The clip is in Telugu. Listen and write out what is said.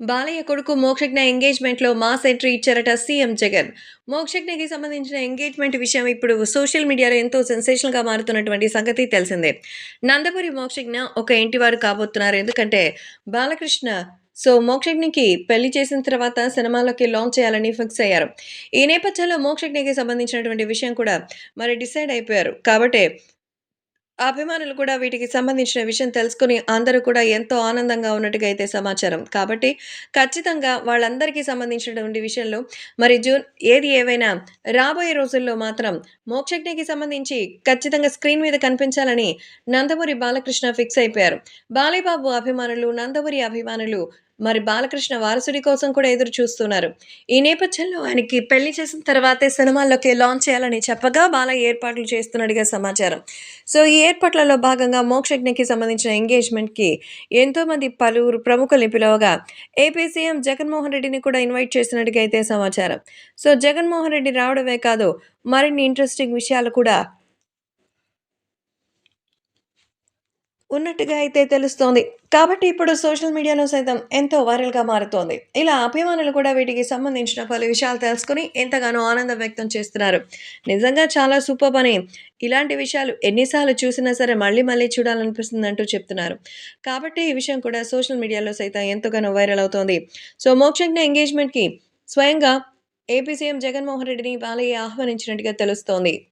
బాలయ్య కొడుకు మోక్షజ్ఞ ఎంగేజ్మెంట్లో మాస్ ఎంట్రీ ఇచ్చారట సీఎం జగన్. మోక్షజ్ఞకి సంబంధించిన ఎంగేజ్మెంట్ విషయం ఇప్పుడు సోషల్ మీడియాలో ఎంతో సెన్సేషనల్గా మారుతున్నటువంటి సంగతి తెలిసిందే. నందపురి మోక్షజ్ఞ ఒక ఇంటి వారు కాబోతున్నారు. ఎందుకంటే బాలకృష్ణ సో మోక్షజ్ఞకి పెళ్ళి చేసిన తర్వాత సినిమాలోకి లాంచ్ చేయాలని ఫిక్స్ అయ్యారు. ఈ నేపథ్యంలో మోక్షజ్ఞకి సంబంధించినటువంటి విషయం కూడా మరి డిసైడ్ అయిపోయారు. కాబట్టి అభిమానులు కూడా వీటికి సంబంధించిన విషయం తెలుసుకుని అందరూ కూడా ఎంతో ఆనందంగా ఉన్నట్టుగా అయితే సమాచారం. కాబట్టి ఖచ్చితంగా వాళ్ళందరికీ సంబంధించినటువంటి విషయంలో మరి జూన్ ఏది ఏవైనా రాబోయే రోజుల్లో మాత్రం మోక్షజ్ఞకి సంబంధించి ఖచ్చితంగా స్క్రీన్ మీద కనిపించాలని నందమూరి బాలకృష్ణ ఫిక్స్ అయిపోయారు. బాలీబాబు అభిమానులు నందమూరి అభిమానులు మరి బాలకృష్ణ వారసుడి కోసం కూడా ఎదురు చూస్తున్నారు. ఈ నేపథ్యంలో ఆయనకి పెళ్ళి చేసిన తర్వాతే సినిమాల్లోకి లాంచ్ చేయాలని చెప్పగా బాల ఏర్పాట్లు చేస్తున్నట్టుగా సమాచారం. సో ఈ ఏర్పాట్లలో భాగంగా మోక్షజ్ఞకి సంబంధించిన ఎంగేజ్మెంట్కి ఎంతోమంది పలువురు ప్రముఖుల్ని పిలవగా ఏపీ సీఎం జగన్మోహన్ రెడ్డిని కూడా ఇన్వైట్ చేసినట్టుగా అయితే సమాచారం. సో జగన్మోహన్ రెడ్డి రావడమే కాదు మరిన్ని ఇంట్రెస్టింగ్ విషయాలు కూడా ఉన్నట్టుగా అయితే తెలుస్తోంది. కాబట్టి ఇప్పుడు సోషల్ మీడియాలో సైతం ఎంతో వైరల్గా మారుతోంది. ఇలా అభిమానులు కూడా వీటికి సంబంధించిన పలు విషయాలు తెలుసుకుని ఎంతగానో ఆనందం వ్యక్తం చేస్తున్నారు. నిజంగా చాలా సూపర్ పని. ఇలాంటి విషయాలు ఎన్నిసార్లు చూసినా సరే మళ్ళీ మళ్ళీ చూడాలనిపిస్తుంది అంటూ చెప్తున్నారు. కాబట్టి ఈ విషయం కూడా సోషల్ మీడియాలో సైతం ఎంతగానో వైరల్ అవుతోంది. సో మోక్షజ్ఞ ఎంగేజ్మెంట్కి స్వయంగా ఏపీ సీఎం జగన్మోహన్ రెడ్డిని బాలయ్య ఆహ్వానించినట్టుగా తెలుస్తోంది.